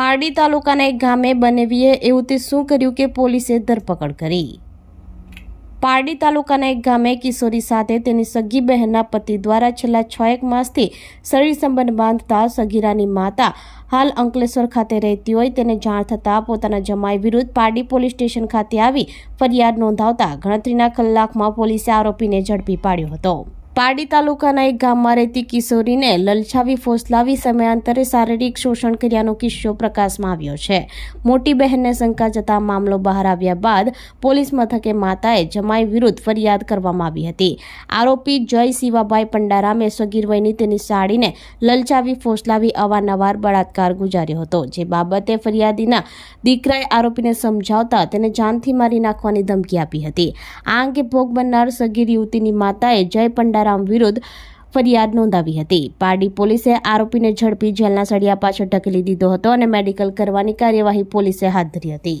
પારડી તાલુકાના એક ગામે બનેવીએ એવું તે શું કર્યું કે પોલીસે ધરપકડ કરી? પારડી તાલુકાના એક ગામે કિશોરી સાથે તેની સગી બહેનના પતિ દ્વારા છેલ્લા છ એક માસથી શરીર સંબંધ બાંધતા સગીરાની માતા હાલ અંકલેશ્વર ખાતે રહેતી હોય તેને જાણ થતાં પોતાના જમાઈ વિરુદ્ધ પારડી પોલીસ સ્ટેશન ખાતે આવી ફરિયાદ નોંધાવતા ગણતરીના કલાકમાં પોલીસે આરોપીને ઝડપી પાડ્યો હતો. પારડી તાલુકાના એક ગામમાં રહેતી કિશોરીને લલછાવી, ફોસલાવી સમયાંતરે શારીરિક શોષણ કર્યાનો કિસ્સો પ્રકાશમાં આવ્યો છે. મોટી બહેનને શંકા જતા મામલો બહાર આવ્યા બાદ પોલીસ મથકે માતાએ જમાઈ વિરુદ્ધ ફરિયાદ કરવામાં આવી હતી. આરોપી જય શિવાભાઈ પંડારામે સગીર વયની તેની સાડીને લલચાવી ફોસલાવી અવારનવાર બળાત્કાર ગુજાર્યો હતો. જે બાબતે ફરિયાદીના દીકરાએ આરોપીને સમજાવતા તેને જાનથી મારી નાખવાની ધમકી આપી હતી. આ અંગે ભોગ બનનાર સગીર યુવતીની માતાએ જય પંડારામ વિરુદ્ધ ફરિયાદ નોંધાવી હતી. પારડી પોલીસે આરોપીને ઝડપી જેલના સળિયા પાછળ ઢકેલી દીધો હતો અને મેડિકલ કરવાની કાર્યવાહી પોલીસે હાથ ધરી હતી.